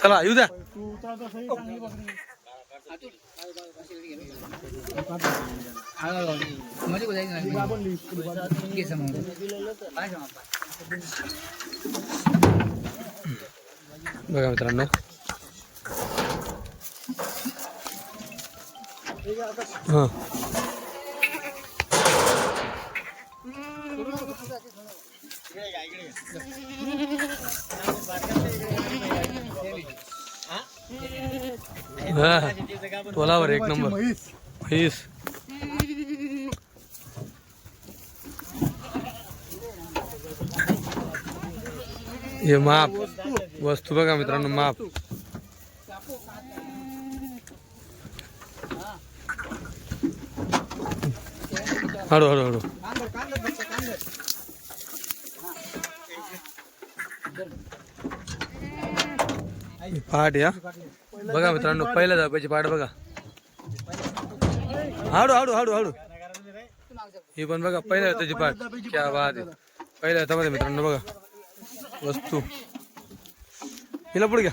चला येऊ द्या. बघा मित्रांनो. हां. हा तोलावर एक नंबर. म्हैस हे माप. वस्तू बघा मित्रांनो माप. हळू हळू हळू. पहाट या. बघा मित्रांनो पहिल्या धापाची पहाट बघा. हाडू हाडू हाडू हाडू. ही पण बघा पहिल्या त्याची पाठ क्या बाद आहे. पहिल्या हातामध्ये मित्रांनो बघा. वस्तू. हिला पुढे घ्या.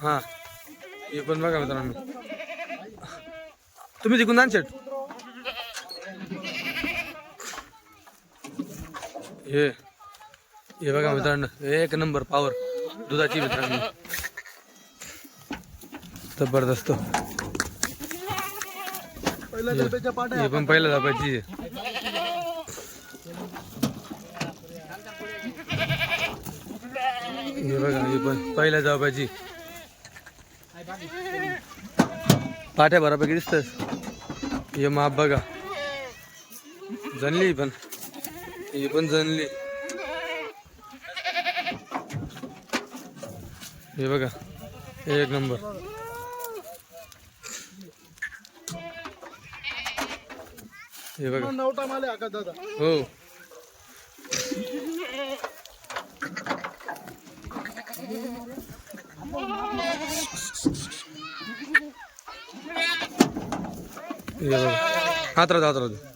हा. हे पण बघा मित्रांनो. तुम्ही तिकून ना शेट हे. हे बघा मित्रांनो एक नंबर पावर दुधाची मित्रांनो. जबरदस्त. हे पण हे बघा हे पण पहिल्या दाबायची पाट्या बऱ्यापैकी दिसत हे माप बघा. जनली पण. ही पण जनली हे बघा एक नंबर. हे बघा. नऊ टाइम आले आकाश दादा. हो. हे बघा. हात राहतो हात राहतो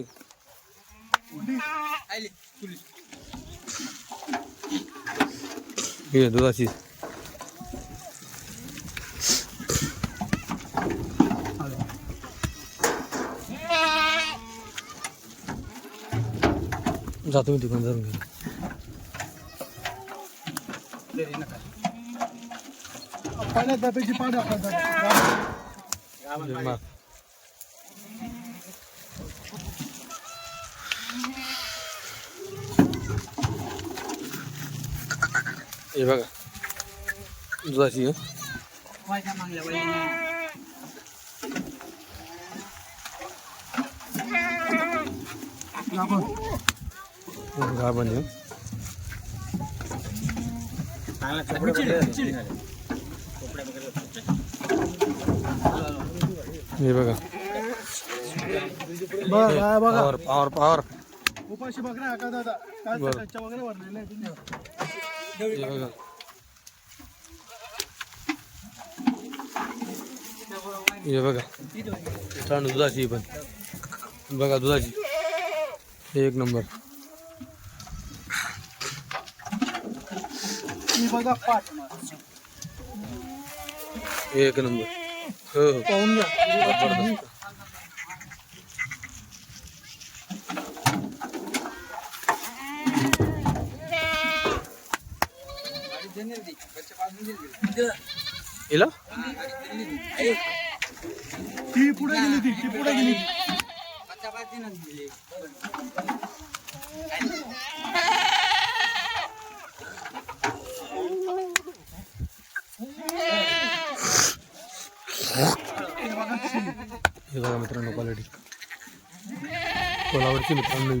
असं. हे दुधाची जातो मी तिकडून जाऊन घे पहिल्या डब्याची पाठ आकाश दादा मा- हे बघा. दुधाची. गाभण हे. बघा. पावर पावर पावर उपाशी बघा आकाश दादा. काय वगैरे हे बघा. मित्रांनो दुधाची पण. बघा दुधाची. एक नंबर. एक नंबर. हो. हिला ती पुढे गेली ती ती पुढे गेली. हे बघा मित्रांनो क्वालिटी कोलावरची मित्रांनो ही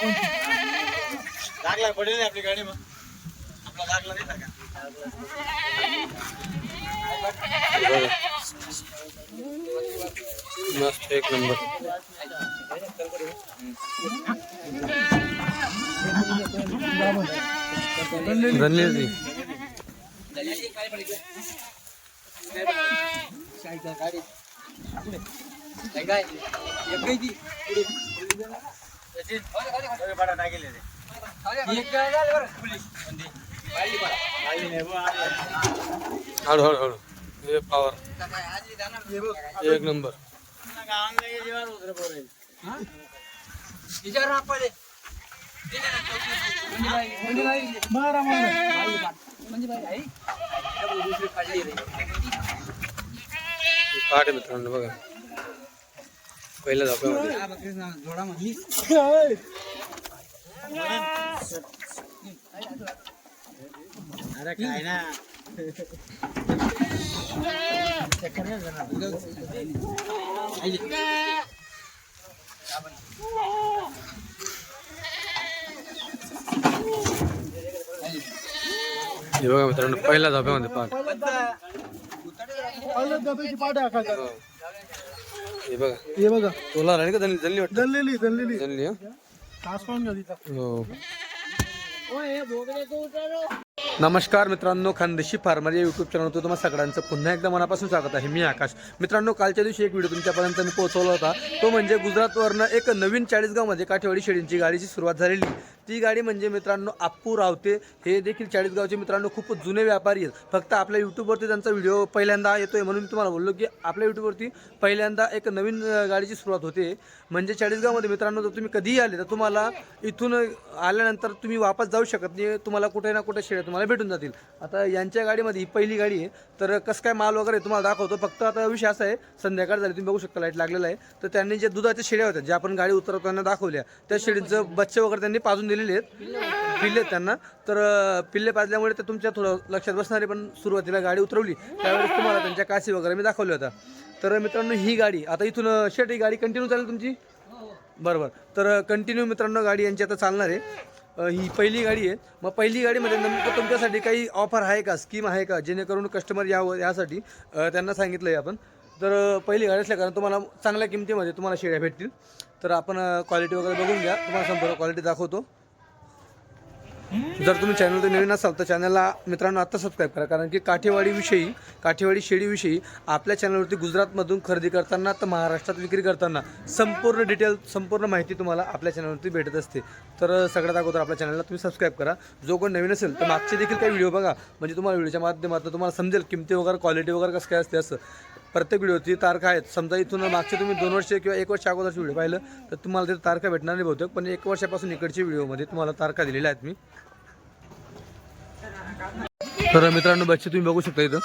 नंबर. लागला पडेल आपली गाडी मग आपला लागला नाही लागा. बघा. मस्त एक नंबर धन्यवाद भाडा टाकेल ते. हळू हळू हळू. हे पॉवर एक नंबर मारा मारा काढ मित्रांनो बघा. पहिल्या धाप्यामध्ये अरे काय ना. हे बघा मित्रांनो पहिल्या धाप्यामध्ये पाठ पहिलं डब्याची पाठ आहे का? हे बघा. हे बघा. तुला राणी का? वाटतं. दललेली दललेली धनली हा? तास पाहून. हो. नमस्कार मित्रांनो खानदेशी फार्मर या युट्यूब चॅनलवर तुम्हाला सगळ्यांचं पुन्हा एकदा मनापासून स्वागत आहे. मी आकाश. मित्रांनो कालच्या दिवशी एक व्हिडिओ तुमच्यापर्यंत मी पोहोचवला होता. तो म्हणजे गुजरातवरनं एक नवीन चाळीसगावमध्ये काठेवाडी शेळींची गाडीची सुरुवात झालेली. ती गाडी म्हणजे मित्रांनो आप्पू रावते. हे देखील चाळीसगावचे मित्रांनो खूप जुने व्यापारी आहेत. फक्त आपल्या यूट्यूबवरती त्यांचा व्हिडिओ पहिल्यांदा येतोय म्हणून मी तुम्हाला बोललो की आपल्या यूट्यूबवरती पहिल्यांदा एक नवीन गाडीची सुरुवात होते. म्हणजे चाळीसगावमध्ये मित्रांनो जर तुम्ही कधीही आले तर तुम्हाला इथून आल्यानंतर तुम्ही वापस जाऊ शकत नाही. तुम्हाला कुठे ना कुठे शेळ्या तुम्हाला भेटून जातील. आता यांच्या गाडीमध्ये ही पहिली गाडी आहे. तर कसं काय माल वगैरे तुम्हाला दाखवतो. फक्त आता विषय असा आहे संध्याकाळ झाली तुम्ही बघू शकता लाइट लागलेला आहे. तर त्यांनी जे दुधाच्या शेळ्या होत्या ज्या आपण गाडी उतरवताना दाखवल्या त्या शेळींचं बच्चे वगैरे त्यांनी पाजून दिलेले आहेत. पिल्ले आहेत त्यांना. तर पिल्ले पाजल्यामुळे ते तुमच्या थोडं लक्षात बसणारे पण सुरुवातीला गाडी उतरवली. त्यावेळेस तुम्हाला त्यांच्या काशी वगैरे मी दाखवल्या होता. तर मित्रांनो ही गाडी आता इथून शेट ही गाडी कंटिन्यू चालेल तुमची? बरोबर. तर कंटिन्यू मित्रांनो गाडी यांची आता चालणार आहे. ही पहिली गाडी आहे. मग पहिली गाडीमध्ये नेमकं तुमच्यासाठी काही ऑफर आहे का? स्कीम आहे का? जेणेकरून कस्टमर यावं यासाठी त्यांना सांगितलं आहे आपण. तर पहिली गाडी असल्या कारण तुम्हाला चांगल्या किमतीमध्ये तुम्हाला शेड्या भेटतील. तर आपण क्वालिटी वगैरे बघून घ्या. तुम्हाला संपूर्ण क्वालिटी दाखवतो. जर तुम्ही चॅनलवर नवीन असाल तर चॅनलला मित्रांनो आत्ता सबस्क्राईब करा. कारण की काठेवाडीविषयी काठेवाडी शेळीविषयी आपल्या चॅनलवरती गुजरातमधून खरेदी करताना तर महाराष्ट्रात विक्री करताना संपूर्ण डिटेल संपूर्ण माहिती तुम्हाला आपल्या चॅनलवरती भेटत असते. तर सगळ्यात अगोदर आपल्या चॅनलला तुम्ही सबस्क्राईब करा. जो कोण नवीन असेल तर मागचे देखील काही व्हिडिओ बघा. म्हणजे तुम्हाला व्हिडिओच्या माध्यमातून तुम्हाला समजेल किमती वगैरे क्वालिटी वगैरे कसं काय असते असं. प्रत्येक व्हिडिओची तारखा आहेत. समजा इथून मागचे तुम्ही दोन वर्ष किंवा एक वर्ष अगोदरचे व्हिडिओ पाहिलं तर तुम्हाला तिथे तारखा भेटणार नाही बहुतेक पण एक वर्षापासून इकडच्या व्हिडिओमध्ये तुम्हाला तारखा दिलेल्या आहेत मी. तर मित्रांनो बच्चे तुम्ही बघू शकता इथं.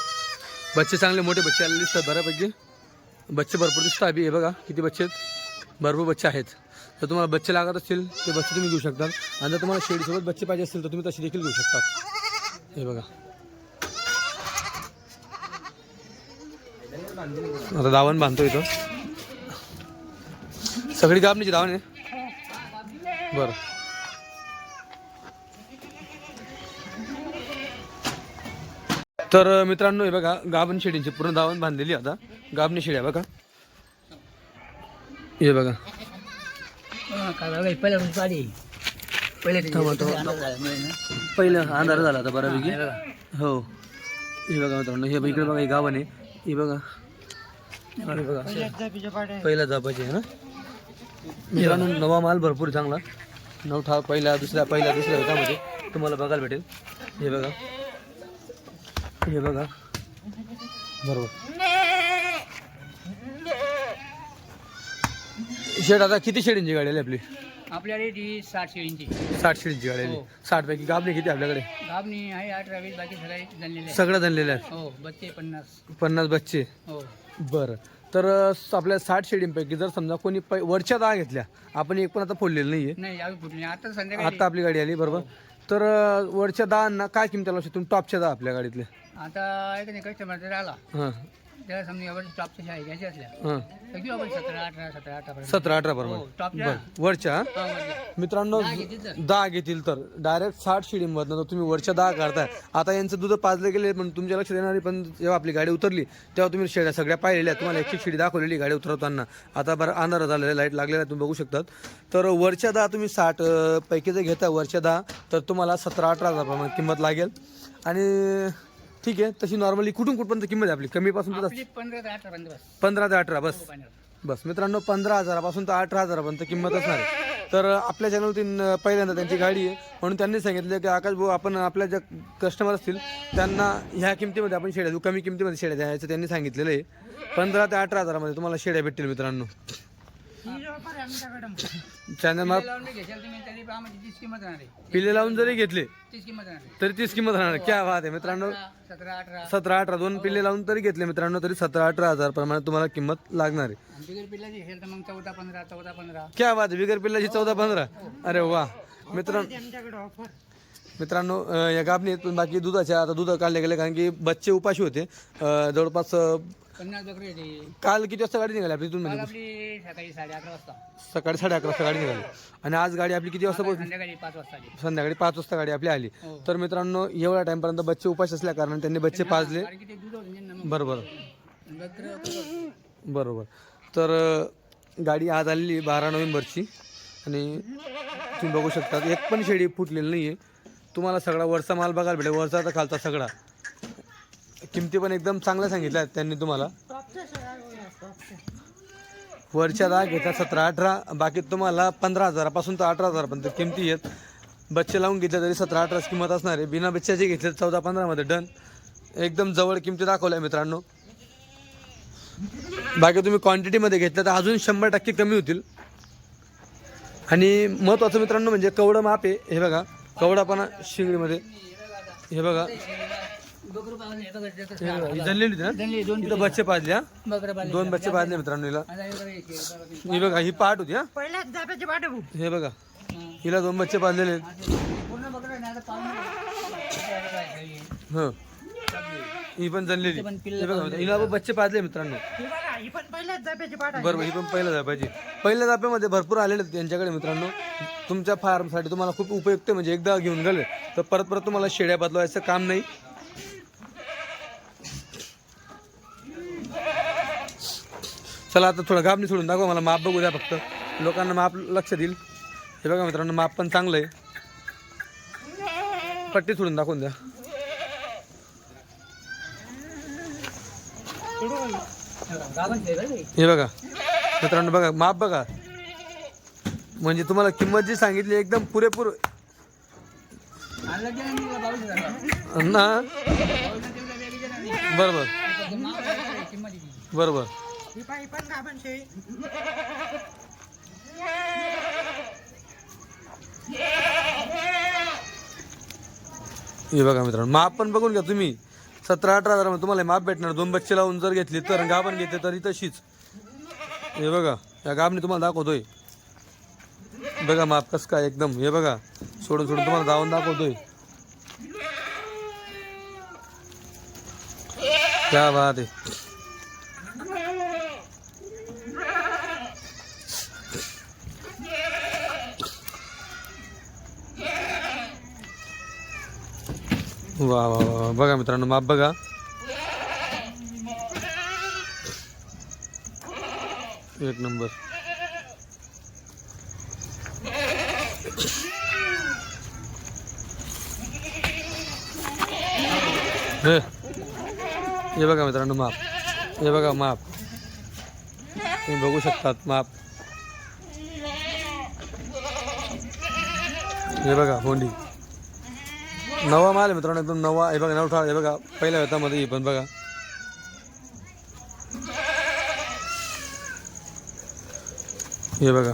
बच्चे चांगले मोठे बच्चे आलेले दिसतात बऱ्यापैकी. बच्चे भरपूर दिसतात. अभि हे बघा किती बच्चे आहेत. भरपूर बच्चे आहेत. तर तुम्हाला बच्चे लागत असतील ते बच्चे तुम्ही घेऊ शकता. आणि जर तुम्हाला शेळीसोबत बच्चे पाहिजे असतील तर तुम्ही तसे देखील घेऊ शकता. हे बघा. आता दावण बांधतो इथं. सगळी गाबणीची दावण आहे. बरं. तर मित्रांनो हे बघा गाभण शेळींची पूर्ण दावण बांधलेली आता. गाभणी शेळ्या बघा. हे बघा. पहिला अंधार झाला आता बऱ्यापैकी. हो. हे बघा मित्रांनो हे बघ, इकडे बघा हे आहे. हे बघा. बघा. पहिला जापाची आहे ना? मित्रांनो नवा माल भरपूर चांगला. नवठा पहिल्या दुसऱ्या पहिल्या दुसऱ्या होतामध्ये तुम्हाला बघायला भेटेल. हे बघा. हे बघा. बरोबर. शेड आता किती शेडींची गाडी आली आपली? आपल्याकडे ती साठ शेळींची. साठ शेडींची गाडी आली. साठ पैकी गाबणे किती आपल्याकडे? गाबणी आहे अठरा वीस बाकी सगळे जनलेले आहे. सगळं जनलेलं आहे हो बत्ते पन्नास. पन्नास बच्चे. हो. बरं. तर आपल्या साठ शेडींपैकी जर समजा कोणी पै वरच्या दहा घेतल्या आपण एक पण आता फोडलेलं नाहीये. नाही फुटली आता संध्याकाळी आता आपली गाडी आली बरोबर. तर अं, वरच्या दहा काय किमतीला लावू शकतो? तुम्ही टॉपच्या दहा आपल्या गाडीतले आता एक नाही कस्टमर जर आला हां. त्याला समजा एवढं टॉपच्या शाळा घ्यायच्या असल्या हां. तर घेऊ आपण सतरा अठरा सतरा अठरा पर्यंत. सतरा अठरा हो टॉपच्या बरं. वरच्या? हा? हा, वरच्या. मित्रांनो दहा घेतील तर. दहा घेतील तर. डायरेक्ट साठ शिडीमधनं तर तुम्ही वरच्या दहा काढताय. आता यांचं दूध पाजले गेले पण तुमच्या लक्षात येणार नाही, पण जेव्हा आपली गाडी उतरली तेव्हा तुम्ही शेड्या सगळ्या पाहिलेल्या तुम्हाला एक एक शिडी दाखवलेली गाडी उतरवताना. आता बरं अंधार झालेला लाइट लागलेला तुम्ही बघू शकतात. तर वरच्या दहा तुम्ही साठ पैकी जर घेता वरच्या दहा तर तुम्हाला सतरा अठरा हजार प्रमाणे किंमत लागेल. आणि ठीक आहे तशी नॉर्मली कुठून कुठपर्यंत किंमत आहे आपली? कमीपासून तर आपली पंधरा ते अठरा बस. पंधरा ते अठरा बस. पाण्यावर. बस मित्रांनो पंधरा हजारापासून तर अठरा हजारापर्यंत किंमत असणार आहे. तर आपल्या चॅनलवरती पहिल्यांदा त्यांची गाडी आहे. म्हणून त्यांनी सांगितलं की आकाश भाऊ आपण आपल्या ज्या कस्टमर असतील त्यांना ह्या किमतीमध्ये आपण शेड्या देऊ. कमी किमतीमध्ये शेड्या द्यायचं त्यांनी सांगितलेलं आहे. पंधरा ते अठरा हजारामध्ये तुम्हाला शेड्या भेटतील मित्रांनो. चॅनल पिल्ले लावून जरी घेतले. तरी तीच किंमत राहणार क्या बात आहे मित्रांनो. सतरा अठरा. दोन पिल्ले लावून तरी घेतले मित्रांनो तरी सतरा अठरा हजार प्रमाणे तुम्हाला किंमत लागणार आहे. आणि बिगर पिल्लाची चौदा पंधरा क्या बिगर पिल्लाची चौदा पंधरा. अरे वा. मित्रांनो मित्रांनो या गाबणीत बाकी दुधाच्या आता दूध काढले गेले कारण की बच्चे उपाशी होते. जवळपास पन्नास बकरी येते काल किती वाजता गाडी निघाली आपली इथून काल म्हणजे? आपली सकाळी साडे अकरा वाजता. सकाळी साडे अकरा वाजता गाडी निघाली. आणि आज गाडी आपली किती वाजता पोहोचली? संध्याकाळी पाच वाजता आली. संध्याकाळी पाच वाजता गाडी आपली आली. हो. तर मित्रांनो एवढ्या टाइमपर्यंत बच्चे उपाशी असल्या कारण त्यांनी बच्चे पाजले. कारण की ते दूध होतं ना मग. बरोबर. बकरं- बरोबर. तर अं, गाडी आज आलेली बारा नोव्हेंबरची. आणि तुम्ही बघू शकता एक पण शेडी फुटलेली नाही आहे तुम्हाला सगळा वरचा माल बघायला भेटेल. वरचा तर खालचा सगळा. किमती पण एकदम चांगल्या सांगितल्या आहेत त्यांनी तुम्हाला. वरच्या घेता सतरा अठरा बाकी तुम्हाला पंधरा हजारापासून तर अठरा हजारपर्यंत किमती आहेत. बच्चे लावून घेतले तरी सतरा अठराच किंमत असणार आहे. बिना बच्च्याचे घेतले चौदा पंधरामध्ये डन. एकदम जवळ किमती दाखवल्या मित्रांनो. बाकी तुम्ही क्वांटिटीमध्ये घेतलं तर अजून शंभर टक्के कमी होतील. आणि महत्त्वाचं मित्रांनो म्हणजे कवडं माप आहे. हे बघा कवडापणा शिंगडीमध्ये. हे बघा. बकरं पाळलं, बघा, त्याचं बघा, जणलेली होती ना? जणली दोन इथं बच्चे पाजले हा? बकरं पाळले. दोन बच्चे पाजले मित्रांनो हिला. आता हे बघा, हे बघा, ही बघा ही पाठ होती हा? आहे हे बघा. हिला दोन बच्चे पाजलेले आहेत. हा. पूर्ण बकरं नाही, आता पाहून हं. ही पण जणलेली. पण हे बघा हिला पण बच्चे पाजले मित्रांनो. ही पण पहिल्याच बरोबर ही पण पहिल्या जाप्याची पहिल्या जाप्यामध्ये भरपूर आलेले आहेत त्यांच्याकडे मित्रांनो. तुमच्या फार्मसाठी तुम्हाला खूप उपयुक्त आहे. म्हणजे एकदा घेऊन गेले तर परत परत तुम्हाला शेड्या बदलवायचं काम नाही. चला आता थोडं गाबणी सोडून दाखवा मला माप बघू द्या फक्त. लोकांना माप लक्ष देईल. हे बघा मित्रांनो माप पण चांगलं आहे. पट्टी सोडून दाखवून द्या. हे. बघा मित्रांनो बघा माप बघा. म्हणजे तुम्हाला किंमत जी सांगितली एकदम पुरेपूर. ना? बावीसला बरोबर. फक्त नाव आहे, किंमत हे बघा मित्रांनो माप पण बघून घ्या तुम्ही. सतरा अठरा हजार तुम्हाला माप भेटणार. दोन बच्चे लावून जर घेतली तर गाभण घेतली तरी तशीच. हे बघा या गाबने तुम्हाला दाखवतोय. बघा माप कसं काय एकदम. हे बघा सोडून सोडून तुम्हाला जाऊन दाखवतोय. क्या बात आहे. वा वा वा बघा मित्रांनो माप बघा. एक नंबर. हे. हे बघा मित्रांनो माप. हे बघा माप. तुम्ही बघू शकतात माप. हे बघा होंडी. नवा माल मित्रांनो एकदम नवा. हे बघा नवठा. हे बघा पहिल्या वेतामध्ये ही पण बघा. हे बघा.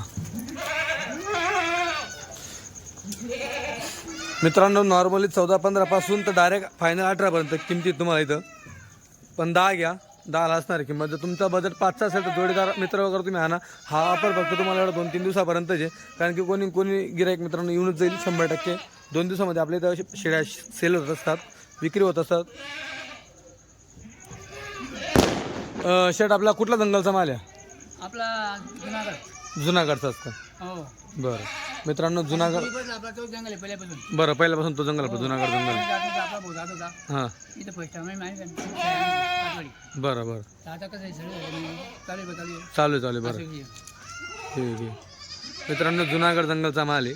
मित्रांनो नॉर्मली चौदा पंधरा पासून तर डायरेक्ट फायनल अठरापर्यंत किमती तुम्हाला इथं. पण दहा घ्या. दहाला असणार किंमत जर तुमचा बजेट पाचचा असेल तर जोडीदार मित्र वगैरे तुम्ही आणा. हा ऑफर फक्त तुम्हाला एवढा दोन तीन दिवसापर्यंतच आहे. कारण की कोणी कोणी गिराईक मित्रांनो येऊनच जाईल शंभर टक्के. दोन दिवसामध्ये आपल्या इथं शेळ्या सेल होत असतात विक्री होत असतात. शेट आपला कुठला जंगलचा माल आहे? आपला जुनागड. जुनागडचाच का? हो. बरं. मित्रांनो जुनागड इकडचा आपला तो जंगल आहे पहिल्यापासून. बरं पहिल्यापासून तो जंगल आपला जुनागड जंगल जात आपला भाऊ जात होता हां. इथं फर्स्ट टाइम माहिती पाटवाडी बरं बरं. तर आता कसं आहे सगळं चालू आहे चालू आहे. चालू आहे चालू आहे बरं. आहे. ठीक आहे. मित्रांनो जुनागड जंगलचा माल आहे.